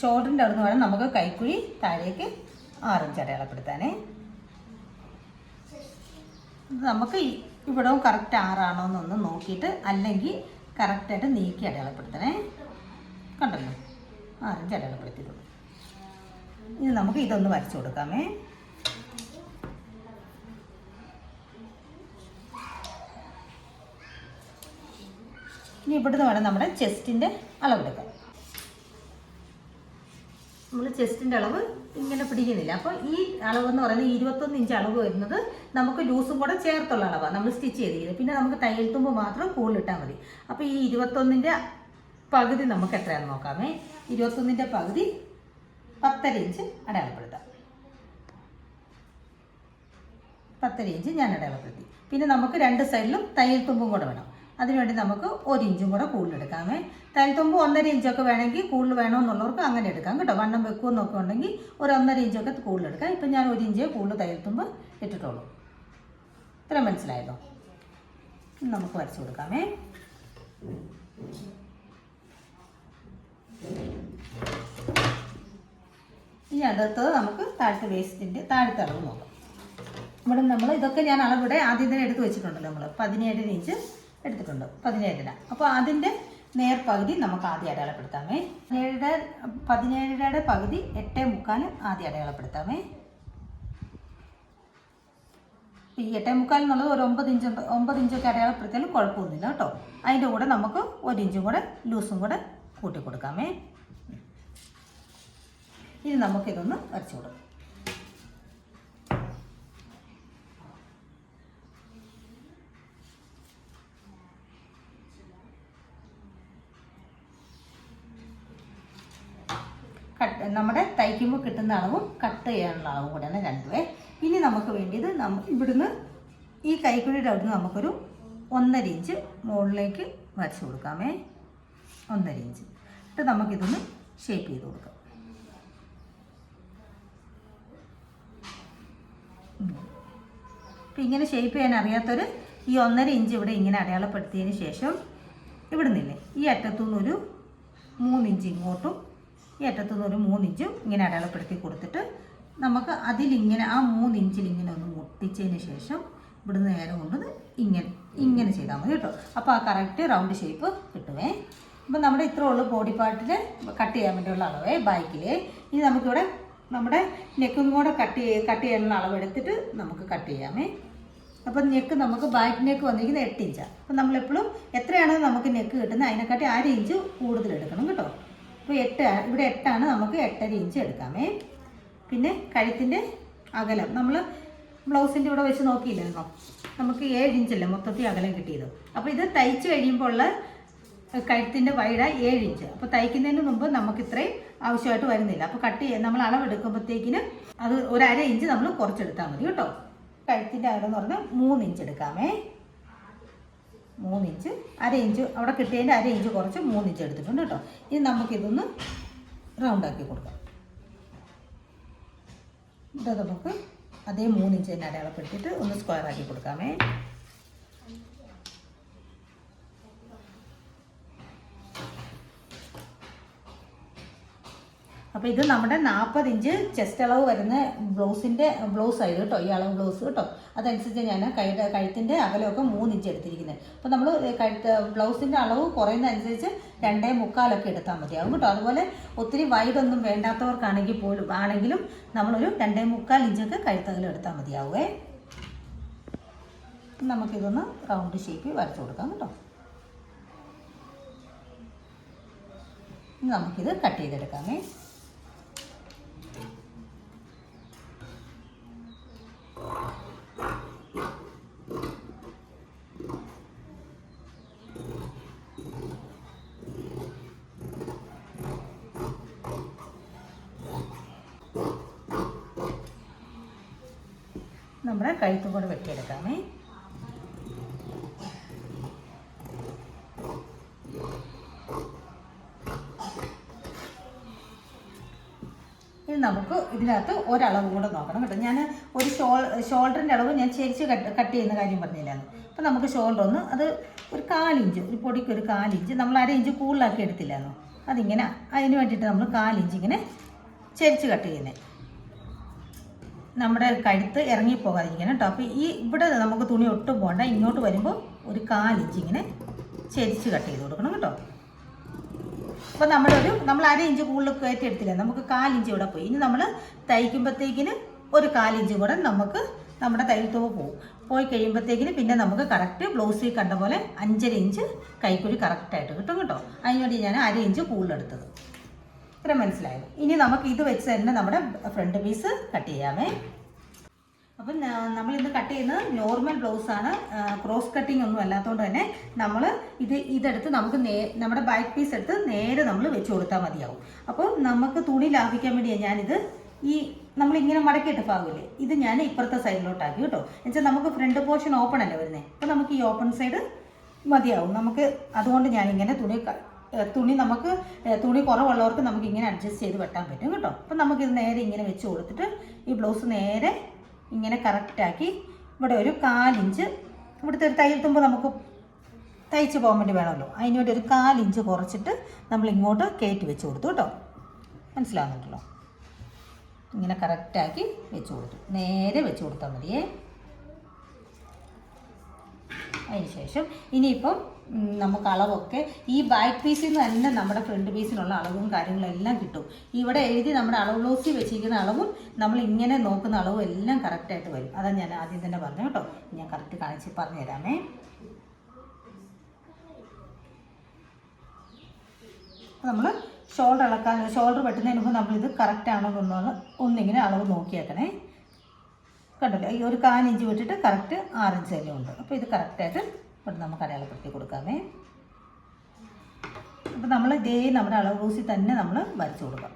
S1: ഷോൾഡറിന്റെ അവിടെ നിന്ന് വേണം നമുക്ക് കൈക്കുഴി താഴേക്ക് ആറിഞ്ച് അടയാളപ്പെടുത്താനേ. നമുക്ക് ഈ- ഇവിടവും കറക്റ്റ് ആറാണോ എന്നൊന്ന് നോക്കിയിട്ട് അല്ലെങ്കിൽ കറക്റ്റായിട്ട് നീക്കി അടയാളപ്പെടുത്തണേ. കണ്ടല്ലോ? ആറഞ്ച് അടയാളപ്പെടുത്തിയിട്ടുള്ളൂ ഇനി നമുക്ക് ഇതൊന്ന് വരച്ചു കൊടുക്കാമേ. ഇനി ഇവിടുന്ന് വേണം നമ്മുടെ ചെസ്റ്റിന്റെ അളവെടുക്കാൻ. നമ്മൾ ചെസ്റ്റിന്റെ അളവ് ഇങ്ങനെ പിടിക്കുന്നില്ല. അപ്പോൾ ഈ അളവ് എന്ന് പറയുന്നത് ഇരുപത്തൊന്ന് ഇഞ്ച് അളവ് വരുന്നത് നമുക്ക് ലൂസും കൂടെ ചേർത്തുള്ള അളവാണ് നമ്മൾ സ്റ്റിച്ച് ചെയ്തിരിക്കുന്നത്. പിന്നെ നമുക്ക് തയ്യൽ തുമ്പ് മാത്രം കൂടുതലിട്ടാൽ മതി. അപ്പോൾ ഈ ഇരുപത്തൊന്നിന്റെ പകുതി നമുക്ക് എത്രയാണെന്ന് നോക്കാമേ. ഇരുപത്തൊന്നിന്റെ പകുതി പത്തര ഇഞ്ച് അടയാളപ്പെടുത്താം. പത്തര ഇഞ്ച് ഞാൻ അടയാളപ്പെടുത്തി. പിന്നെ നമുക്ക് രണ്ട് സൈഡിലും തയ്യൽ തുമ്പും കൂടെ വേണം. അതിനുവേണ്ടി നമുക്ക് ഒരു ഇഞ്ചും കൂടെ കൂടുതൽ എടുക്കാമേ തയ്യൽ തുമ്പ് ഒന്നര ഇഞ്ചൊക്കെ വേണമെങ്കിൽ കൂടുതൽ വേണമെന്നുള്ളവർക്ക് അങ്ങനെ എടുക്കാം കേട്ടോ. വണ്ണം വെക്കുമെന്നൊക്കെ ഉണ്ടെങ്കിൽ ഒരു ഒന്നര ഇഞ്ചൊക്കെ കൂടുതൽ എടുക്കാം. ഇപ്പം ഞാൻ ഒരു ഇഞ്ചേ കൂടുതൽ തൈത്തുമ്പ് തുമ്പ് ഇട്ടിട്ടുള്ളൂ. ഇത്ര മനസ്സിലായല്ലോ? നമുക്ക് വരച്ചു കൊടുക്കാമേ. ഇനി അടുത്തത് നമുക്ക് താഴത്തെ വേസ്റ്റിന്റെ താഴത്തെ അളവ് നോക്കാം. ഇവിടെ നമ്മൾ ഇതൊക്കെ ഞാൻ അളവിടെ ആദ്യം തന്നെ എടുത്ത് വെച്ചിട്ടുണ്ടല്ലോ നമ്മൾ. പതിനേഴര ഇഞ്ച് എടുത്തിട്ടുണ്ട്. പതിനേഴര. അപ്പോൾ അതിന്റെ നേർപകുതി നമുക്ക് ആദ്യം അടയാളപ്പെടുത്താമേ. ഏഴര പതിനേഴരയുടെ പകുതി എട്ട് മുക്കാൽ ആദ്യം അടയാളപ്പെടുത്താമേ. ഈ എട്ടേ മുക്കാൽ എന്നുള്ളത് ഒരു ഒമ്പത് ഇഞ്ച് ഒമ്പത് ഇഞ്ചൊക്കെ അടയാളപ്പെടുത്തിയാലും കുഴപ്പമൊന്നുമില്ല കേട്ടോ. അതിന്റെ കൂടെ നമുക്ക് ഒരു ഇഞ്ചും കൂടെ ലൂസും കൂടെ കൂട്ടി കൊടുക്കാമേ ഇനി നമുക്കിതൊന്ന് വരച്ചു കൊടുക്കാം കട്ട് നമ്മുടെ തയ്ക്കുമ്പോൾ കിട്ടുന്ന അളവും കട്ട് ചെയ്യാനുള്ള അളവും കൂടെയാണ് രണ്ടുമേ ഇനി നമുക്ക് വേണ്ടിയത് നമ്മ ഇവിടുന്ന് ഈ കൈക്കുഴിയുടെ അവിടുന്ന് നമുക്കൊരു ഒന്നര ഇഞ്ച് മുകളിലേക്ക് വരച്ച് കൊടുക്കാമേ. ഒന്നര ഇഞ്ച് എന്നിട്ട് നമുക്കിതൊന്ന് ഷേപ്പ് ചെയ്ത് കൊടുക്കാം. അപ്പം ഇങ്ങനെ ഷേപ്പ് ചെയ്യാൻ അറിയാത്തൊരു ഈ ഒന്നര ഇഞ്ച് ഇവിടെ ഇങ്ങനെ അടയാളപ്പെടുത്തിയതിന് ശേഷം ഇവിടെ നിന്നില്ലേ ഈ അറ്റത്തുനിന്നൊരു മൂന്നിഞ്ച് ഇങ്ങോട്ടും ഈ അറ്റത്തുനിന്ന് ഒരു മൂന്നിഞ്ചും ഇങ്ങനെ അടയാളപ്പെടുത്തി കൊടുത്തിട്ട് നമുക്ക് അതിലിങ്ങനെ ആ മൂന്നിഞ്ചിൽ ഇങ്ങനെ ഒന്ന് മുട്ടിച്ചതിന് ശേഷം ഇവിടുന്ന് നേരെ കൊണ്ടുവന്ന് ഇങ്ങനെ ഇങ്ങനെ ചെയ്താൽ മതി കേട്ടോ. അപ്പോൾ ആ കറക്റ്റ് റൗണ്ട് ഷേപ്പ് കിട്ടുമേ അപ്പം നമ്മുടെ ഇത്രേ ഉള്ളൂ ബോഡി പാർട്ടിൽ കട്ട് ചെയ്യാൻ വേണ്ടിയുള്ള അളവേ ബാക്കിൽ ഇനി നമുക്കിവിടെ നമ്മുടെ നെക്കും കൂടെ കട്ട് ചെയ്ത് കട്ട് ചെയ്യാനുള്ള അളവ് എടുത്തിട്ട് നമുക്ക് കട്ട് ചെയ്യാമേ. അപ്പം നെക്ക് നമുക്ക് ബാക്ക് നെക്ക് വന്നിരിക്കുന്നത് എട്ട് ഇഞ്ചാണ് അപ്പം നമ്മളെപ്പോഴും എത്രയാണോ നമുക്ക് നെക്ക് കിട്ടുന്നത് അതിനെക്കാട്ടി അര ഇഞ്ച് കൂടുതൽ എടുക്കണം കേട്ടോ. അപ്പോൾ എട്ട് ഇവിടെ എട്ടാണ് നമുക്ക് എട്ടര ഇഞ്ച് എടുക്കാമേ. പിന്നെ കഴുത്തിന്റെ അകലം. നമ്മൾ ബ്ലൗസിന്റെ ഇവിടെ വെച്ച് നോക്കിയില്ലായിരുന്നോ നമുക്ക് ഏഴ് ഇഞ്ചല്ലേ മൊത്തത്തിൽ അകലം കിട്ടിയത്. അപ്പോൾ ഇത് തയ്ച്ച് കഴിയുമ്പോൾ ഉള്ള കഴുത്തിന്റെ വൈഡ ഏഴ് ഇഞ്ച്. അപ്പോൾ തയ്ക്കുന്നതിന് മുമ്പ് നമുക്ക് ഇത്രയും ആവശ്യമായിട്ട് വരുന്നില്ല. അപ്പോൾ കട്ട് നമ്മൾ അളവെടുക്കുമ്പോഴത്തേക്കിന് അത് ഒരു അര ഇഞ്ച് നമ്മൾ കുറച്ചെടുത്താൽ മതി കേട്ടോ. കഴുത്തിന്റെ അകലം എന്ന് പറഞ്ഞാൽ മൂന്ന് ഇഞ്ച് എടുക്കാമേ. മൂന്ന് ഇഞ്ച് അര ഇഞ്ച് അവിടെ കിട്ടിയതിന്റെ അര ഇഞ്ച് കുറച്ച് മൂന്നിഞ്ച് എടുത്തിട്ടുണ്ട് കേട്ടോ. ഇനി നമുക്കിതൊന്ന് റൗണ്ടാക്കി കൊടുക്കാം. ഇത് നമുക്ക് അതേ മൂന്നിഞ്ച് തന്നെ അടയാളപ്പെടുത്തിയിട്ട് ഒന്ന് സ്ക്വയർ ആക്കി കൊടുക്കാമേ. അപ്പോൾ ഇത് നമ്മുടെ നാൽപ്പത് ഇഞ്ച് ചെസ്റ്റ് അളവ് വരുന്ന ബ്ലൗസിന്റെ ബ്ലൗസ് ആയത് കേട്ടോ ഈ അളവ് ബ്ലൗസ് കേട്ടോ. അതനുസരിച്ച് ഞാൻ കഴുത്ത് കഴുത്തിന്റെ അകലമൊക്കെ മൂന്ന് ഇഞ്ച് എടുത്തിരിക്കുന്നത് അപ്പോൾ നമ്മൾ കഴുത്ത് ബ്ലൗസിന്റെ അളവ് കുറയുന്നതനുസരിച്ച് രണ്ടേ മുക്കാലൊക്കെ എടുത്താൽ മതിയാവും കേട്ടോ. അതുപോലെ ഒത്തിരി വൈഡൊന്നും വേണ്ടാത്തവർക്കാണെങ്കിൽ പോലും ആണെങ്കിലും നമ്മളൊരു രണ്ടേ മുക്കാൽ ഇഞ്ചൊക്കെ കഴുത്തകലം എടുത്താൽ മതിയാവുമേ നമുക്കിതൊന്ന് റൗണ്ട് ഷേപ്പ് വരച്ചു കൊടുക്കാം കേട്ടോ. നമുക്കിത് കട്ട് ചെയ്തെടുക്കാമേ. നമ്മുടെ കഴുത്തും കൂടെ വെട്ടിയെടുക്കാമേ. ഇനി നമുക്ക് ഇതിനകത്ത് ഒരളവ് കൂടെ നോക്കണം കേട്ടോ. ഞാൻ ഒരു ഷോൾ ഷോൾഡറിന്റെ അളവ് ഞാൻ ചേരിച്ച് കട്ട് കട്ട് ചെയ്യുന്ന കാര്യം പറഞ്ഞില്ലായിരുന്നു. അപ്പോൾ നമുക്ക് ഷോൾഡർ ഒന്ന് അത് ഒരു കാലിഞ്ച് ഒരു പൊടിക്ക് ഒരു കാലിഞ്ച് നമ്മൾ അര ഇഞ്ച് കൂടുതലാക്കി എടുത്തില്ലായിരുന്നു. അതിങ്ങനെ അതിന് വേണ്ടിയിട്ട് നമ്മൾ കാലിഞ്ച് ഇങ്ങനെ ചെരിച്ച് കട്ട് ചെയ്യുന്നത് നമ്മുടെ കഴുത്ത് ഇറങ്ങിപ്പോകാതിരിക്കണം കേട്ടോ. അപ്പോൾ ഈ ഇവിടെ നമുക്ക് തുണി ഒട്ടും പോകണ്ട ഇങ്ങോട്ട് വരുമ്പോൾ ഒരു കാലിഞ്ച് ഇങ്ങനെ ചെരിച്ച് കട്ട് ചെയ്ത് കൊടുക്കണം കേട്ടോ. അപ്പോൾ നമ്മളൊരു നമ്മൾ അര ഇഞ്ച് കൂടുതൽ കയറ്റി എടുത്തില്ല. നമുക്ക് കാലിഞ്ച് ഇവിടെ പോയി. ഇനി നമ്മൾ തയ്ക്കുമ്പോഴത്തേക്കിന് ഒരു കാലിഞ്ച് കൂടെ നമുക്ക് നമ്മുടെ തയ്യൽ തുക പോകും പോയി കഴിയുമ്പോഴത്തേക്കിന് പിന്നെ നമുക്ക് കറക്റ്റ് ബ്ലൗസിൽ കണ്ട പോലെ അഞ്ചര ഇഞ്ച് കൈക്കുഴി കറക്റ്റായിട്ട് കിട്ടും കേട്ടോ. അതിനുവേണ്ടി ഞാൻ അര ഇഞ്ച് കൂടുതലെടുത്തത് ഇത്ര മനസ്സിലായത്. ഇനി നമുക്ക് ഇത് വെച്ച് തന്നെ നമ്മുടെ ഫ്രണ്ട് പീസ് കട്ട് ചെയ്യാമേ. അപ്പം നമ്മൾ ഇന്ന് കട്ട് ചെയ്യുന്നത് നോർമൽ ബ്ലൗസ് ആണ്. ക്രോസ് കട്ടിംഗ് ഒന്നും അല്ലാത്തതുകൊണ്ട് തന്നെ നമ്മൾ ഇത് ഇതെടുത്ത് നമുക്ക് നേ നമ്മുടെ ബാക്ക് പീസ് എടുത്ത് നേരെ നമ്മൾ വെച്ച് കൊടുത്താൽ മതിയാവും. അപ്പോൾ നമുക്ക് തുണി ലാഭിക്കാൻ വേണ്ടിയാണ് ഞാനിത് ഈ നമ്മൾ ഇങ്ങനെ മടക്കിയിട്ട് ഭാഗമില്ലേ? ഇത് ഞാൻ ഇപ്പുറത്തെ സൈഡിലോട്ടാക്കി കേട്ടോ. എന്നുവെച്ചാൽ നമുക്ക് ഫ്രണ്ട് പോർഷൻ ഓപ്പൺ അല്ലേ വരുന്നത് അപ്പോൾ നമുക്ക് ഈ ഓപ്പൺ സൈഡ് മതിയാവും. നമുക്ക് അതുകൊണ്ട് ഞാനിങ്ങനെ തുണി തുണി നമുക്ക് തുണി കുറവുള്ളവർക്ക് നമുക്ക് ഇങ്ങനെ അഡ്ജസ്റ്റ് ചെയ്ത് വെട്ടാൻ പറ്റും കേട്ടോ. അപ്പം നമുക്കിത് നേരെ ഇങ്ങനെ വെച്ച് കൊടുത്തിട്ട് ഈ ബ്ലൗസ് നേരെ ഇങ്ങനെ കറക്റ്റാക്കി ഇവിടെ ഒരു കാലിഞ്ച് ഇവിടുത്തെ ഒരു തയ്യൽ തുമ്പ് നമുക്ക് തയ്ച്ച് പോകാൻ വേണ്ടി വേണമല്ലോ. അതിന് വേണ്ടി ഒരു കാലിഞ്ച് കുറച്ചിട്ട് നമ്മൾ ഇങ്ങോട്ട് കയറ്റി വെച്ച് കൊടുത്തു കേട്ടോ. മനസ്സിലാവുന്നുണ്ടല്ലോ? ഇങ്ങനെ കറക്റ്റാക്കി വെച്ച് കൊടുത്തു. നേരെ വെച്ച് കൊടുത്താൽ മതിയേ. അതിന് ശേഷം ഇനിയിപ്പം നമുക്ക് അളവൊക്കെ ഈ ബാക്ക് പീസിൽ നിന്ന് തന്നെ നമ്മുടെ ഫ്രണ്ട് പീസിനുള്ള അളവും കാര്യങ്ങളെല്ലാം കിട്ടും. ഇവിടെ എഴുതി നമ്മുടെ അളവ് ബ്ലൗസിൽ വെച്ചിരിക്കുന്ന അളവും നമ്മൾ ഇങ്ങനെ നോക്കുന്ന അളവും എല്ലാം കറക്റ്റായിട്ട് വരും. അതാണ് ഞാൻ ആദ്യം തന്നെ പറഞ്ഞു കേട്ടോ. ഞാൻ കറക്റ്റ് കാണിച്ച് പറഞ്ഞു തരാമേ നമ്മൾ ഷോൾഡർ ഇളക്കാൻ ഷോൾഡർ വെട്ടുന്നതിന് മുമ്പ് നമ്മളിത് കറക്റ്റ് ആണോ എന്നൊന്ന് ഒന്നിങ്ങനെ അളവ് നോക്കിയേക്കണേ. കണ്ടല്ലോ? ഈ ഒരു കാലിഞ്ച് വിട്ടിട്ട് കറക്റ്റ് ആറിഞ്ച് തന്നെ ഉണ്ട്. അപ്പോൾ ഇത് കറക്റ്റായിട്ട് ഇവിടെ നമുക്ക് അടയാളപ്പെടുത്തി കൊടുക്കാമേ. അപ്പോൾ നമ്മൾ ഇതേ നമ്മുടെ അളവ് ബ്ലൗസിൽ തന്നെ നമ്മൾ വരച്ചു കൊടുക്കാം.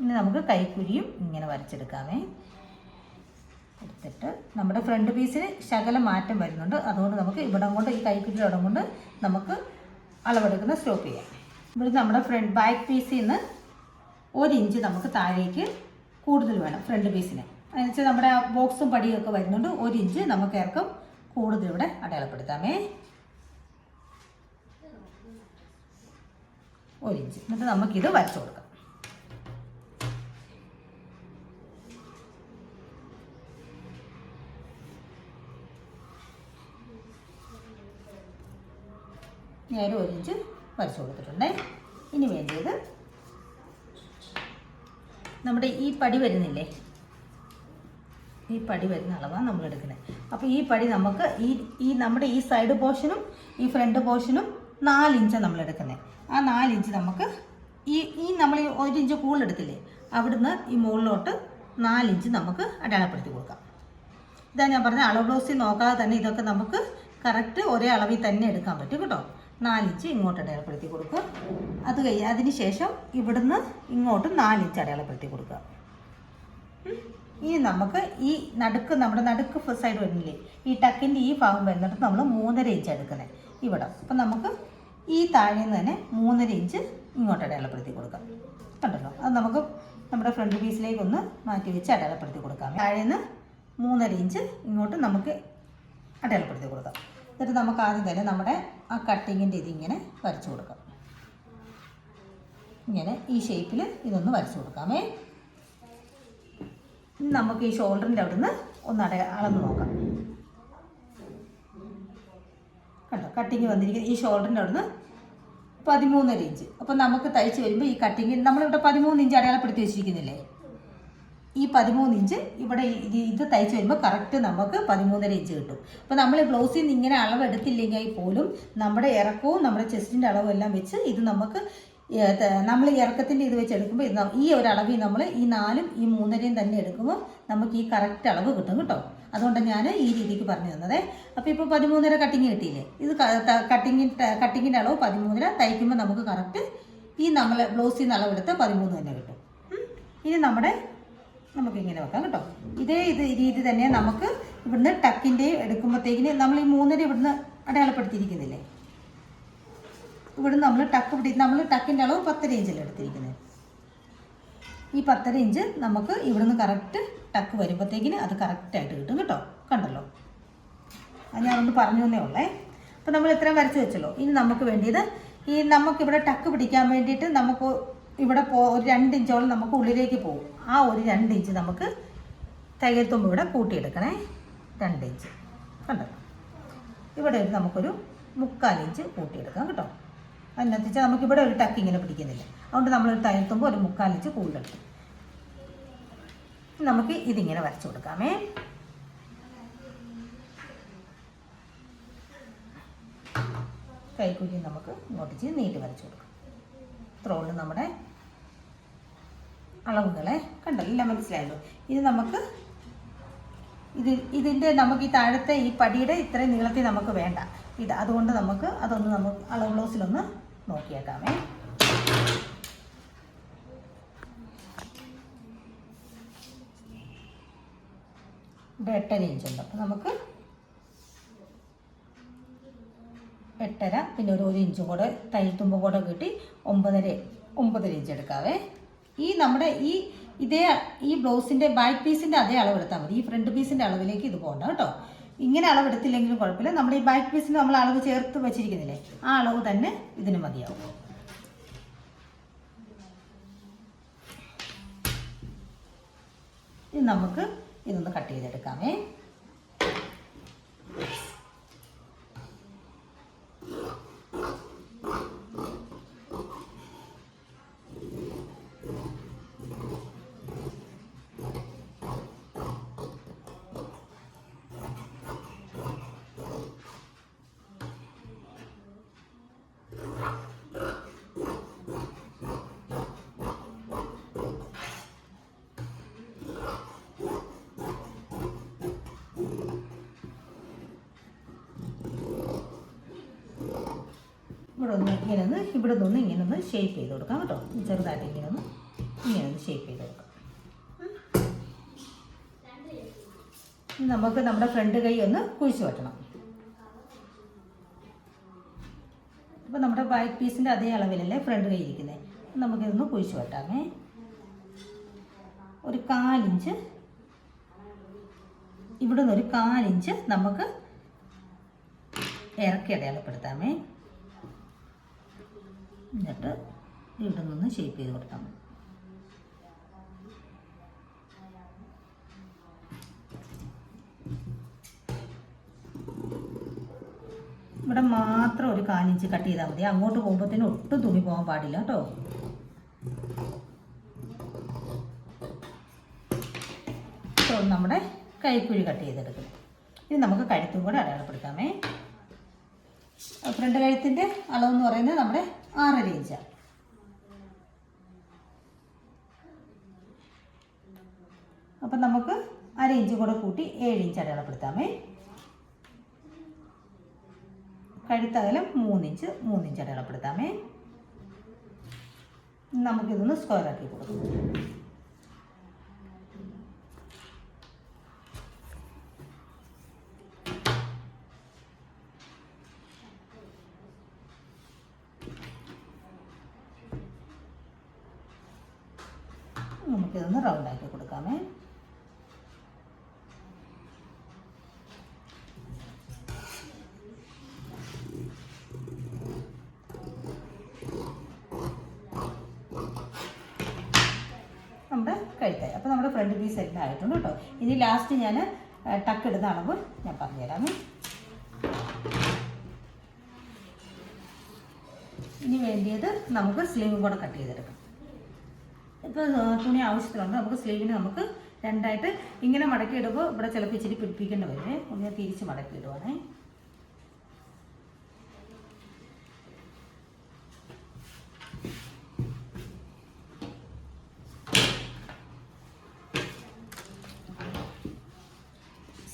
S1: ഇനി നമുക്ക് കൈക്കുരിയും ഇങ്ങനെ വരച്ചെടുക്കാമേ. എടുത്തിട്ട് നമ്മുടെ ഫ്രണ്ട് പീസിന് ശകലം മാറ്റം വരുന്നുണ്ട്. അതുകൊണ്ട് നമുക്ക് ഇവിടം കൊണ്ട് ഈ കൈക്കുരി ഇടം കൊണ്ട് നമുക്ക് അളവെടുക്കുന്ന സ്റ്റോപ്പ് ചെയ്യാം. ഇവിടെ നമ്മുടെ ഫ്രണ്ട് ബാക്ക് പീസിൽ നിന്ന് ഒരു ഇഞ്ച് നമുക്ക് താഴേക്ക് കൂടുതൽ വേണം ഫ്രണ്ട് പീസിന്. അതിനുവെച്ചാൽ നമ്മുടെ ബോക്സും പടിയൊക്കെ വരുന്നുണ്ട്. ഒരു ഇഞ്ച് നമുക്ക് ഇറക്കം കൂടുതൽ ഇവിടെ അടയാളപ്പെടുത്താമേ. ഒരു ഇഞ്ച്. എന്നിട്ട് നമുക്കിത് വരച്ചു കൊടുക്കാം. നേരെ ഒരു ഇഞ്ച് വരച്ചു കൊടുത്തിട്ടുണ്ടേ. ഇനി വേണ്ടിയത് നമ്മുടെ ഈ പടി വരുന്നില്ലേ? ഈ പടി വരുന്ന അളവാണ് നമ്മൾ എടുക്കുന്നത് അപ്പോൾ ഈ പടി നമുക്ക് ഈ ഈ നമ്മുടെ ഈ സൈഡ് പോർഷനും ഈ ഫ്രണ്ട് പോർഷനും നാലിഞ്ചാണ് നമ്മൾ എടുക്കുന്നത് ആ നാലിഞ്ച് നമുക്ക് ഈ ഈ നമ്മൾ ഈ ഒരു ഇഞ്ച് കൂടുതലെടുത്തില്ലേ അവിടുന്ന് ഈ മുകളിലോട്ട് നാലിഞ്ച് നമുക്ക് അടയാളപ്പെടുത്തി കൊടുക്കാം. ഇതാ ഞാൻ പറഞ്ഞ അളവ് ബ്ലൗസിൽ നോക്കാതെ തന്നെ ഇതൊക്കെ നമുക്ക് കറക്റ്റ് ഒരേ അളവിൽ തന്നെ എടുക്കാൻ പറ്റും കേട്ടോ. നാലിഞ്ച് ഇങ്ങോട്ട് അടയാളപ്പെടുത്തി കൊടുക്കുക. അത് കഴിഞ്ഞ് അതിന് ശേഷം ഇവിടുന്ന് ഇങ്ങോട്ടും നാലിഞ്ച് അടയാളപ്പെടുത്തി കൊടുക്കുക. ഇനി നമുക്ക് ഈ നടുക്ക് നമ്മുടെ നടുക്ക് സൈഡ് വരുന്നില്ലേ? ഈ ടക്കിന്റെ ഈ ഭാഗം വരുന്നിട്ട് നമ്മൾ മൂന്നര ഇഞ്ച് എടുക്കുന്നത് ഇവിടെ. അപ്പം നമുക്ക് ഈ താഴെ നിന്ന് തന്നെ മൂന്നര ഇഞ്ച് ഇങ്ങോട്ട് അടയാളപ്പെടുത്തി കൊടുക്കാം. കണ്ടല്ലോ? അത് നമുക്ക് നമ്മുടെ ഫ്രണ്ട് പീസിലേക്ക് ഒന്ന് മാറ്റി വെച്ച് അടയാളപ്പെടുത്തി കൊടുക്കാം. താഴെ നിന്ന് മൂന്നര ഇഞ്ച് ഇങ്ങോട്ട് നമുക്ക് അടയാളപ്പെടുത്തി കൊടുക്കാം. എന്നിട്ട് നമുക്ക് ആദ്യം തന്നെ നമ്മുടെ ആ കട്ടിങ്ങിന്റെ ഇതിങ്ങനെ വരച്ചു കൊടുക്കാം. ഇങ്ങനെ ഈ ഷേപ്പിൽ ഇതൊന്ന് വരച്ചു കൊടുക്കാമേ. നമുക്ക് ഈ ഷോൾഡറിന്റെ അവിടുന്ന് ഒന്ന് അട അളന്ന് നോക്കാം. കണ്ടോ? കട്ടിങ് വന്നിരിക്കുന്നത് ഈ ഷോൾഡറിന്റെ അവിടുന്ന് പതിമൂന്നര ഇഞ്ച് അപ്പോൾ നമുക്ക് തയ്ച്ച് വരുമ്പോൾ ഈ കട്ടിങ് നമ്മളിവിടെ പതിമൂന്ന് ഇഞ്ച് അടയാളപ്പെടുത്തി വെച്ചിരിക്കുന്നില്ലേ? ഈ പതിമൂന്ന് ഇഞ്ച് ഇവിടെ ഇത് തയ്ച്ച് വരുമ്പോൾ കറക്റ്റ് നമുക്ക് പതിമൂന്നര ഇഞ്ച് കിട്ടും. അപ്പോൾ നമ്മൾ ബ്ലൗസിൽ നിന്ന് ഇങ്ങനെ അളവെടുത്തില്ലെങ്കിൽ പോലും നമ്മുടെ ഇറക്കവും നമ്മുടെ ചെസ്റ്റിന്റെ അളവും എല്ലാം വെച്ച് ഇത് നമുക്ക് നമ്മൾ ഇറക്കത്തിന്റെ ഇത് വെച്ച് എടുക്കുമ്പോൾ ഇത് ഈ ഒരു അളവിൽ നമ്മൾ ഈ നാലും ഈ മൂന്നരയും തന്നെ എടുക്കുമ്പോൾ നമുക്ക് ഈ കറക്റ്റ് അളവ് കിട്ടും കേട്ടോ. അതുകൊണ്ട് ഞാൻ ഈ രീതിക്ക് പറഞ്ഞു തന്നത്. അപ്പോൾ ഇപ്പോൾ പതിമൂന്നര കട്ടിങ് കിട്ടിയില്ലേ? ഇത് കട്ടിങ്ങിന്റെ കട്ടിങ്ങിന്റെ അളവ് പതിമൂന്നര തയ്ക്കുമ്പോൾ നമുക്ക് കറക്റ്റ് ഈ നമ്മൾ ബ്ലൗസിൽ നിന്ന് അളവെടുത്ത് പതിമൂന്ന് തന്നെ കിട്ടും. ഇനി നമ്മുടെ നമുക്ക് ഇങ്ങനെ വെക്കാം കേട്ടോ. ഇതേ ഇത് രീതി തന്നെ നമുക്ക് ഇവിടുന്ന് ടക്കിന്റെയും എടുക്കുമ്പോഴത്തേക്കിന് നമ്മൾ ഈ മൂന്നര ഇവിടുന്ന് അടയാളപ്പെടുത്തിയിരിക്കുന്നില്ലേ? ഇവിടുന്ന് നമ്മൾ ടക്ക് പിടി നമ്മൾ ടക്കിന്റെ അളവ് പത്തര ഇഞ്ചിൽ എടുത്തിരിക്കുന്നത് ഈ പത്തര ഇഞ്ച് നമുക്ക് ഇവിടുന്ന് കറക്റ്റ് ടക്ക് വരുമ്പോഴത്തേക്കിന് അത് കറക്റ്റായിട്ട് കിട്ടും കേട്ടോ. കണ്ടല്ലോ? അത് ഒന്ന് പറഞ്ഞു തന്നേ ഉള്ളേ. അപ്പോൾ നമ്മൾ ഇത്രയും വരച്ച് വെച്ചല്ലോ. ഇനി നമുക്ക് വേണ്ടിയത് ഈ നമുക്കിവിടെ ടക്ക് പിടിക്കാൻ വേണ്ടിയിട്ട് നമുക്ക് ഇവിടെ പോ ഒരു രണ്ട് ഇഞ്ചോളം നമുക്ക് ഉള്ളിലേക്ക് പോകും. ആ ഒരു രണ്ട് ഇഞ്ച് നമുക്ക് തയ്യൽ ഇവിടെ കൂട്ടിയെടുക്കണേ. രണ്ട് ഇഞ്ച് കണ്ടോ ഇവിടെ നമുക്കൊരു മുക്കാൽ ഇഞ്ച് കൂട്ടിയെടുക്കാം കേട്ടോ. അതിനകത്ത് വെച്ചാൽ നമുക്കിവിടെ ഒരു ടക്ക് ഇങ്ങനെ പിടിക്കുന്നില്ല. അതുകൊണ്ട് നമ്മൾ ഒരു തുമ്പ് ഒരു മുക്കാൽ ഇഞ്ച് കൂടുതലെടുത്തു നമുക്ക് ഇതിങ്ങനെ വരച്ചു കൊടുക്കാമേ. കൈക്കുഴി നമുക്ക് ഇങ്ങോട്ട് ചെയ്ത് നീട്ടി വരച്ചു കൊടുക്കാം. ഇത്ര നമ്മുടെ അളവുകളെ കണ്ടല്ലോ എല്ലാം മനസ്സിലായല്ലോ. ഇത് നമുക്ക് ഇത് ഇതിന്റെ നമുക്ക് ഈ താഴത്തെ ഈ പടിയുടെ ഇത്രയും നീളത്തിൽ നമുക്ക് വേണ്ട. ഇത് അതുകൊണ്ട് നമുക്ക് അതൊന്ന് നമുക്ക് അളവ് ബ്ലൗസിലൊന്ന് നോക്കിയേക്കാമേ. ഇവിടെ എട്ടര ഇഞ്ചുണ്ട് അപ്പോൾ നമുക്ക് എട്ടര പിന്നെ ഒരു ഒരു ഇഞ്ചും കൂടെ തയ്യൽത്തുമ്പും കൂടെ കിട്ടി ഒമ്പതര ഒമ്പതര ഇഞ്ച് എടുക്കാവേ. ഈ നമ്മുടെ ഈ ഇതേ ഈ ബ്ലൗസിന്റെ ബാക്ക് പീസിന്റെ അതേ അളവ് എടുത്താൽ മതി. ഈ ഫ്രണ്ട് പീസിന്റെ അളവിലേക്ക് ഇത് പോകണ്ട കേട്ടോ. ഇങ്ങനെ അളവെടുത്തില്ലെങ്കിലും കുഴപ്പമില്ല. നമ്മുടെ ഈ ബാക്ക് പീസിന് നമ്മൾ അളവ് ചേർത്ത് വെച്ചിരിക്കുന്നില്ലേ? ആ അളവ് തന്നെ ഇതിന് മതിയാവും. ഇത് നമുക്ക് ഇതൊന്ന് കട്ട് ചെയ്തെടുക്കാമേ. ഇവിടെ ഒന്ന് ഇങ്ങനെ ഒന്ന് ഇവിടെ നിന്ന് ഇങ്ങനെ ഒന്ന് ഷേപ്പ് ചെയ്ത് കൊടുക്കാം കേട്ടോ. ചെറുതായിട്ട് ഇങ്ങനെ ഒന്ന് ഇങ്ങനെ ഒന്ന് ഷേപ്പ് ചെയ്ത് കൊടുക്കാം. നമുക്ക് നമ്മുടെ ഫ്രണ്ട് കൈ ഒന്ന് കുഴിച്ചു വെട്ടണം. അപ്പോൾ നമ്മുടെ ബാക്ക് പീസിന്റെ അതേ അളവിലല്ലേ ഫ്രണ്ട് കൈ ഇരിക്കുന്നത് നമുക്കിതൊന്ന് കുഴിച്ചു വെട്ടാമേ. ഒരു കാലിഞ്ച് ഇവിടെ നിന്ന് ഒരു കാലിഞ്ച് നമുക്ക് ഇറക്കി അടയാളപ്പെടുത്താമേ. എന്നിട്ട് ഇവിടെ നിന്ന് ഷേപ്പ് ചെയ്ത് കൊടുത്താൽ മതി. ഇവിടെ മാത്രം ഒരു കാലിഞ്ച് കട്ട് ചെയ്താൽ മതി. അങ്ങോട്ട് പോകുമ്പോഴത്തേനും ഒട്ടും തുണി പോകാൻ പാടില്ല കേട്ടോ. നമ്മുടെ കൈക്കുഴി കട്ട് ചെയ്തെടുക്കണം ഇത് നമുക്ക് കഴുത്തും കൂടെ അടയാളപ്പെടുത്താമേ. ഫ്രണ്ട് കഴുത്തിന്റെ അളവെന്ന് പറയുന്നത് നമ്മുടെ ആറര ഇഞ്ച് അപ്പം നമുക്ക് അര ഇഞ്ച് കൂടെ കൂട്ടി ഏഴ് ഇഞ്ച് അടയാളപ്പെടുത്താമേ. കഴുത്തകലം മൂന്നിഞ്ച് മൂന്നിഞ്ച് അടയാളപ്പെടുത്താമേ. നമുക്കിതൊന്ന് സ്ക്വയർ ആക്കി കൊടുക്കാം. നമുക്കിതൊന്ന് റൗണ്ട് ആക്കി കൊടുക്കാമേ. നമ്മുടെ കഴുത്തായി അപ്പോൾ നമ്മുടെ ഫ്രണ്ട് പീസ് എല്ലാം ആയിട്ടുണ്ട് കേട്ടോ. ഇനി ലാസ്റ്റ് ഞാൻ ടക്ക് ഇടുന്ന അളവ് ഞാൻ പറഞ്ഞുതരാമേ ഇനി വേണ്ടിയത് നമുക്ക് സ്ലീവും കൂടെ കട്ട് ചെയ്തെടുക്കാം. ഇപ്പോൾ തുണി ആവശ്യത്തിലുണ്ട് നമുക്ക് സ്ലീവിന് നമുക്ക് രണ്ടായിട്ട് ഇങ്ങനെ മടക്കി ഇടുമ്പോൾ ഇവിടെ ചിലപ്പോൾ ഇച്ചിരി പിടിപ്പിക്കേണ്ടി വരുമേ ഒന്ന് തിരിച്ച് മടക്കി ഇടുവാണേ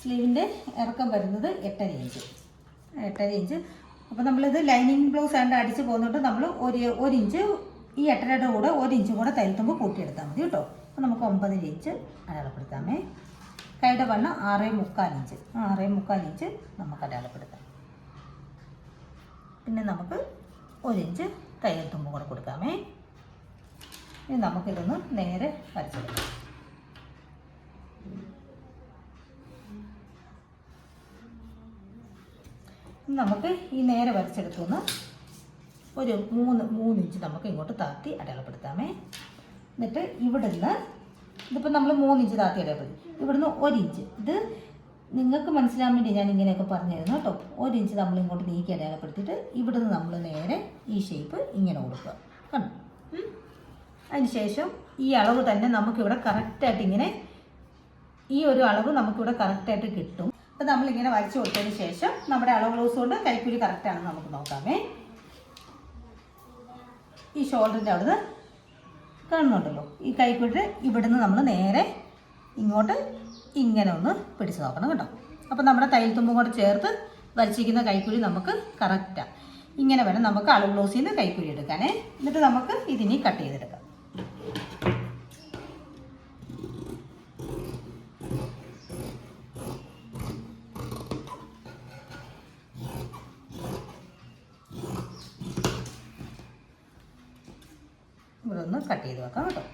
S1: സ്ലീവിന്റെ ഇറക്കം വരുന്നത് എട്ടര ഇഞ്ച്. എട്ടര ഇഞ്ച്. അപ്പോൾ നമ്മളിത് ലൈനിങ് ബ്ലൗസ് ആണ്ട് അടിച്ച് പോകുന്നുണ്ട്. നമ്മൾ ഒരു ഒരു ഇഞ്ച് ഈ എട്ടരയുടെ കൂടെ ഒരു ഇഞ്ചും കൂടെ തയ്യൽത്തുമ്പോൾ കൂട്ടിയെടുത്താൽ മതി കേട്ടോ. അപ്പോൾ നമുക്ക് ഒമ്പതര ഇഞ്ച് അടയാളപ്പെടുത്താമേ. കൈയുടെ വണ്ണം ആറേ മുക്കാൽ ഇഞ്ച് ആറേ മുക്കാൽ ഇഞ്ച് നമുക്ക് അടയാളപ്പെടുത്താം. പിന്നെ നമുക്ക് ഒരു ഇഞ്ച് തയ്യൽ തുമ്പും കൂടെ കൊടുക്കാമേ. ഇനി നമുക്കിതൊന്ന് നേരെ വരച്ചെടുക്കാം നമുക്ക് ഈ നേരെ വരച്ചെടുത്തുനിന്ന് ഒരു മൂന്ന് മൂന്ന് ഇഞ്ച് നമുക്ക് ഇങ്ങോട്ട് താത്തി അടയാളപ്പെടുത്താമേ. എന്നിട്ട് ഇവിടുന്ന് ഇതിപ്പോൾ നമ്മൾ മൂന്ന് ഇഞ്ച് താത്തി അടയാളപ്പെടുത്തി. ഇവിടുന്ന് ഒരു ഇഞ്ച്. ഇത് നിങ്ങൾക്ക് മനസ്സിലാൻ വേണ്ടി ഞാൻ ഇങ്ങനെയൊക്കെ പറഞ്ഞിരുന്നു കേട്ടോ. ഒരു ഇഞ്ച് നമ്മൾ ഇങ്ങോട്ട് നീക്കി അടയാളപ്പെടുത്തിയിട്ട് ഇവിടുന്ന് നമ്മൾ നേരെ ഈ ഷേപ്പ് ഇങ്ങനെ കൊടുക്കുക. കണ്ടു. അതിനുശേഷം ഈ അളവ് തന്നെ നമുക്കിവിടെ കറക്റ്റായിട്ട് ഇങ്ങനെ ഈ ഒരു അളവ് നമുക്കിവിടെ കറക്റ്റായിട്ട് കിട്ടും. അപ്പോൾ നമ്മളിങ്ങനെ വരച്ചു കൊടുത്തതിന് ശേഷം നമ്മുടെ അളവ് ബ്ലൗസ് കൊണ്ട് കൈക്കൂലി കറക്റ്റാണെന്ന് നമുക്ക് നോക്കാമേ. ഈ ഷോൾഡറിന്റെ അവിടുന്ന് കാണുന്നുണ്ടല്ലോ. ഈ കൈക്കുഴി ഇവിടുന്ന് നമ്മൾ നേരെ ഇങ്ങോട്ട് ഇങ്ങനെ ഒന്ന് പിടിച്ച് നോക്കണം കേട്ടോ. അപ്പോൾ നമ്മുടെ തയ്യൽ തുമ്പും കൂടെ ചേർത്ത് വരച്ചിരിക്കുന്ന കൈക്കുഴി നമുക്ക് കറക്റ്റാണ് ഇങ്ങനെ വേണം നമുക്ക് അളവ് ബ്ലൗസിൽ നിന്ന് കൈക്കുഴി എടുക്കാനേ. എന്നിട്ട് നമുക്ക് ഇതിനി കട്ട് ചെയ്തെടുക്കാം. കട്ട് ചെയ്ത് വെക്കാം കേട്ടോ.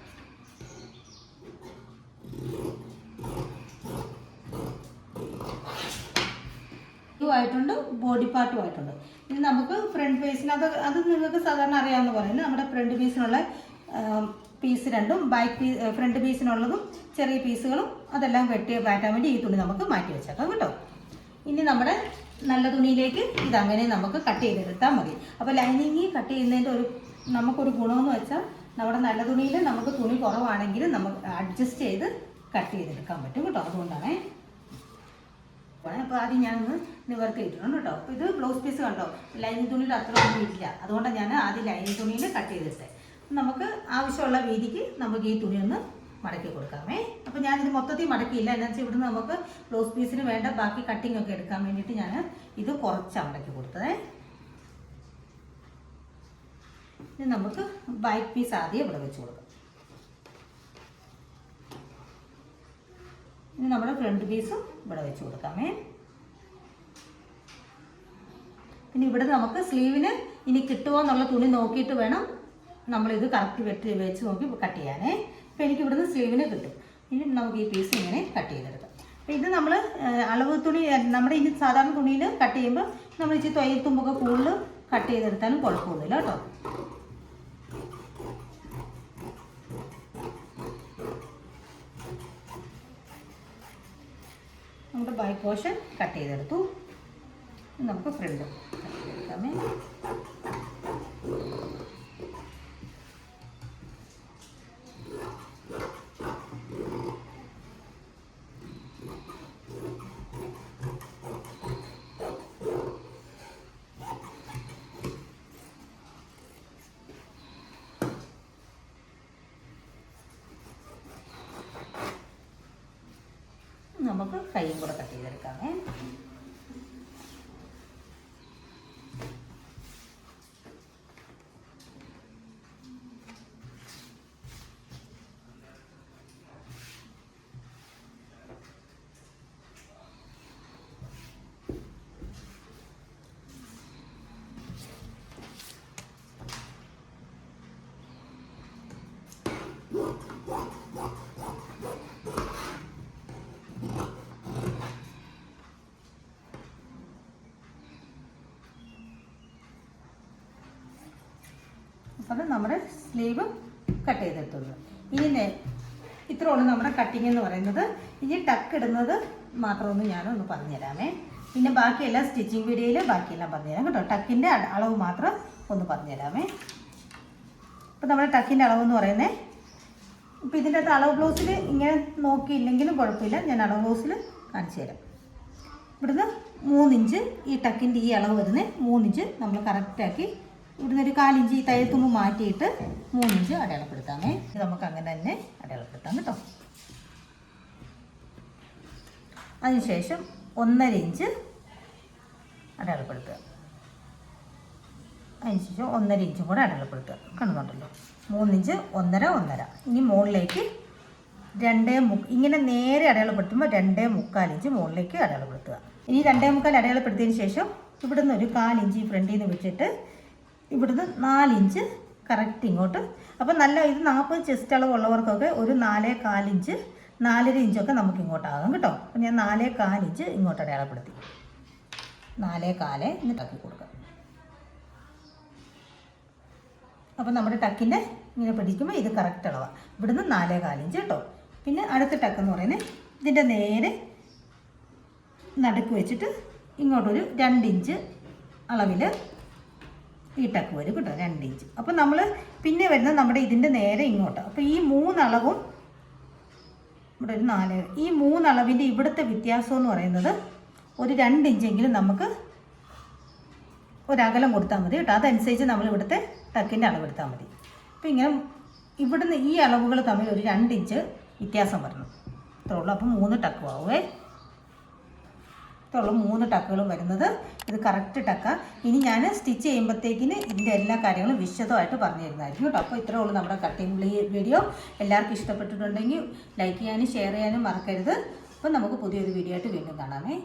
S1: ആയിട്ടുണ്ട് ബോഡി പാർട്ടും ആയിട്ടുണ്ട്. ഇനി നമുക്ക് ഫ്രണ്ട് പീസിന് അത് അത് നിങ്ങൾക്ക് സാധാരണ അറിയാവുന്ന പോലെ നമ്മുടെ ഫ്രണ്ട് പീസിനുള്ള പീസ് രണ്ടും ബാക്ക് പീ ഫ്രണ്ട് പീസിനുള്ളതും ചെറിയ പീസുകളും അതെല്ലാം വെട്ടി മാറ്റാൻ വേണ്ടി ഈ തുണി നമുക്ക് മാറ്റി വെച്ചേക്കാം കേട്ടോ. ഇനി നമ്മുടെ നല്ല തുണിയിലേക്ക് ഇതങ്ങനെ നമുക്ക് കട്ട് ചെയ്തെടുത്താൽ മതി. അപ്പോൾ ലൈനിങ് കട്ട് ചെയ്യുന്നതിന്റെ ഒരു നമുക്കൊരു ഗുണമെന്ന് വെച്ചാൽ നമ്മുടെ നല്ല തുണിയിൽ നമുക്ക് തുണി കുറവാണെങ്കിൽ നമുക്ക് അഡ്ജസ്റ്റ് ചെയ്ത് കട്ട് ചെയ്തെടുക്കാൻ പറ്റും കേട്ടോ. അതുകൊണ്ടാണേ. അപ്പോൾ ആദ്യം ഞാനൊന്ന് വർക്ക് ഇട്ടിട്ടുണ്ട് കേട്ടോ. അപ്പോൾ ഇത് ബ്ലൗസ് പീസ് കണ്ടോ? ലൈനിങ് തുണിയിൽ അത്ര ഒന്നും ഇല്ല. അതുകൊണ്ടാണ് ഞാൻ ആദ്യം ലൈനിങ് തുണിയിൽ കട്ട് ചെയ്തിട്ടേ നമുക്ക് ആവശ്യമുള്ള വീതിക്ക് നമുക്ക് ഈ തുണി ഒന്ന് മടക്കി കൊടുക്കാമേ. അപ്പോൾ ഞാനിത് മൊത്തത്തിൽ മടക്കിയില്ല. എന്നു വെച്ചാൽ ഇവിടുന്ന് നമുക്ക് ബ്ലൗസ് പീസിന് വേണ്ട ബാക്കി കട്ടിംഗ് ഒക്കെ എടുക്കാൻ വേണ്ടിയിട്ട് ഞാൻ ഇത് കുറച്ചാണ് മടക്കി കൊടുത്തതേ. ഇനി നമുക്ക് ബാക്ക് പീസ് ആദ്യം ഇവിടെ വെച്ച് കൊടുക്കാം. ഇനി നമ്മുടെ ഫ്രണ്ട് പീസും ഇവിടെ വെച്ച് കൊടുക്കാമേ. പിന്നെ ഇവിടെ നമുക്ക് സ്ലീവിന് ഇനി കിട്ടുമോ എന്നുള്ള തുണി നോക്കിയിട്ട് വേണം നമ്മളിത് കറക്റ്റ് വെട്ടി വെച്ച് നോക്കി കട്ട് ചെയ്യാനേ. അപ്പോൾ എനിക്ക് ഇവിടുന്ന് സ്ലീവിന് കിട്ടും. ഇനി നമുക്ക് ഈ പീസ് ഇങ്ങനെ കട്ട് ചെയ്തെടുക്കാം. അപ്പോൾ ഇത് നമ്മൾ അളവ് തുണി നമ്മുടെ ഇനി സാധാരണ തുണിയിൽ കട്ട് ചെയ്യുമ്പോൾ നമ്മൾ ഇച്ചിരി തൊയ്യത്തുമ്പൊക്കെ കൂടുതൽ കട്ട് ചെയ്തെടുത്താലും കുഴപ്പമൊന്നുമില്ല കേട്ടോ. നമ്മുടെ ബൈ പോർഷൻ കട്ട് ചെയ്തെടുത്തു. നമുക്ക് ഫ്രണ്ട് കട്ട് ചെയ്തെടുക്കാമേ നമുക്ക് കൈയും കൂടെ കട്ട് ചെയ്തെടുക്കാമേ അപ്പോൾ നമ്മുടെ സ്ലീവ് കട്ട് ചെയ്തെടുത്തുള്ളൂ ഇനി നേ- ഇത്രേ ഉള്ളൂ നമ്മുടെ കട്ടിങ് എന്ന് പറയുന്നത്. ഇനി ടക്ക് ഇടുന്നത് മാത്രമൊന്ന് ഞാനൊന്ന് പറഞ്ഞുതരാമേ. പിന്നെ ബാക്കിയെല്ലാം സ്റ്റിച്ചിങ് വീഡിയോയിൽ ബാക്കിയെല്ലാം പറഞ്ഞുതരാം കേട്ടോ. ടക്കിന്റെ അളവ് മാത്രം ഒന്ന് പറഞ്ഞുതരാമേ. അപ്പോൾ നമ്മുടെ ടക്കിന്റെ അളവ് എന്ന് പറയുന്നത് ഇപ്പോൾ ഇതിന്റെ അകത്ത് അളവ് ബ്ലൗസിൽ ഇങ്ങനെ നോക്കിയില്ലെങ്കിലും കുഴപ്പമില്ല. ഞാൻ അളവ് ബ്ലൗസിൽ കാണിച്ചു തരാം. ഇവിടുന്ന് മൂന്നിഞ്ച് ഈ ടക്കിന്റെ ഈ അളവ് വരുന്നത് മൂന്നിഞ്ച് നമ്മൾ കറക്റ്റാക്കി ഇവിടുന്ന് ഒരു കാലിഞ്ച് ഈ തയ്യത്തുമ്പ് മാറ്റിയിട്ട് മൂന്നിഞ്ച് അടയാളപ്പെടുത്താമേ. നമുക്ക് അങ്ങനെ തന്നെ അടയാളപ്പെടുത്താം കേട്ടോ. അതിനുശേഷം ഒന്നര ഇഞ്ച് അടയാളപ്പെടുത്തുക. അതിനുശേഷം ഒന്നര ഇഞ്ചും കൂടെ അടയാളപ്പെടുത്തുക. കാണുന്നുണ്ടല്ലോ. മൂന്നിഞ്ച് ഒന്നര ഒന്നര. ഇനി മുകളിലേക്ക് രണ്ടേ മു ഇങ്ങനെ നേരെ അടയാളപ്പെടുത്തുമ്പോൾ രണ്ടേ മുക്കാൽ ഇഞ്ച് മുകളിലേക്ക് അടയാളപ്പെടുത്തുക. ഇനി രണ്ടേ മുക്കാൽ അടയാളപ്പെടുത്തിയതിന് ശേഷം ഇവിടുന്ന് ഒരു കാലിഞ്ച് ഫ്രണ്ടിൽ നിന്ന് വെച്ചിട്ട് ഇവിടുന്ന് നാലിഞ്ച് കറക്റ്റ് ഇങ്ങോട്ട്. അപ്പോൾ നല്ല ഇത് നാൽപ്പത് ചെസ്റ്റ് അളവുള്ളവർക്കൊക്കെ ഒരു നാലേ കാലിഞ്ച് നാലര ഇഞ്ചൊക്കെ നമുക്ക് ഇങ്ങോട്ടാകും കേട്ടോ. അപ്പം ഞാൻ നാലേ കാലിഞ്ച് ഇങ്ങോട്ട് അടയാളപ്പെടുത്തി. നാലേ കാലേ ടക്കി കൊടുക്കാം. അപ്പം നമ്മുടെ ടക്കിന്റെ ഇങ്ങനെ പിടിക്കുമ്പോൾ ഇത് കറക്റ്റ് അളവാണ് ഇവിടുന്ന് നാലേ കാലിഞ്ച് കേട്ടോ. പിന്നെ അടുത്ത ടക്ക് എന്ന് പറയുന്നത് ഇതിന്റെ നേരെ നടുക്ക് വെച്ചിട്ട് ഇങ്ങോട്ടൊരു രണ്ടിഞ്ച് അളവിൽ ഈ ടക്ക് വരും കേട്ടോ രണ്ട് ഇഞ്ച്. അപ്പം നമ്മൾ പിന്നെ വരുന്നത് നമ്മുടെ ഇതിന്റെ നേരെ ഇങ്ങോട്ട്. അപ്പോൾ ഈ മൂന്നളവും ഇവിടെ ഒരു നാല് ഈ മൂന്നളവിന്റെ ഇവിടുത്തെ വ്യത്യാസം എന്ന് പറയുന്നത് ഒരു രണ്ട് ഇഞ്ചെങ്കിലും നമുക്ക് ഒരകലം കൊടുത്താൽ മതി കേട്ടോ. അതനുസരിച്ച് നമ്മൾ ഇവിടുത്തെ ടക്കിന്റെ അളവ് എടുത്താൽ മതി. അപ്പം ഇങ്ങനെ ഇവിടുന്ന് ഈ അളവുകൾ തമ്മിൽ ഒരു രണ്ട് ഇഞ്ച് വ്യത്യാസം വരണം. ഇത്രേ ഉള്ളൂ. അപ്പം മൂന്ന് ടക്കും ഇത്രയുള്ള മൂന്ന് ടക്കുകളും വരുന്നത്. ഇത് കറക്റ്റ് ടക്ക. ഇനി ഞാൻ സ്റ്റിച്ച് ചെയ്യുമ്പോഴത്തേക്കിന് ഇതിന്റെ എല്ലാ കാര്യങ്ങളും വിശദമായിട്ട് പറഞ്ഞു തരുന്നതായിരിക്കും കേട്ടോ. അപ്പോൾ ഇത്രേ ഉള്ളൂ നമ്മുടെ കട്ടിംഗ് വീഡിയോ എല്ലാവർക്കും ഇഷ്ടപ്പെട്ടിട്ടുണ്ടെങ്കിൽ ലൈക്ക് ചെയ്യാനും ഷെയർ ചെയ്യാനും മറക്കരുത്. അപ്പോൾ നമുക്ക് പുതിയൊരു വീഡിയോ ആയിട്ട് വീണ്ടും കാണാമേ.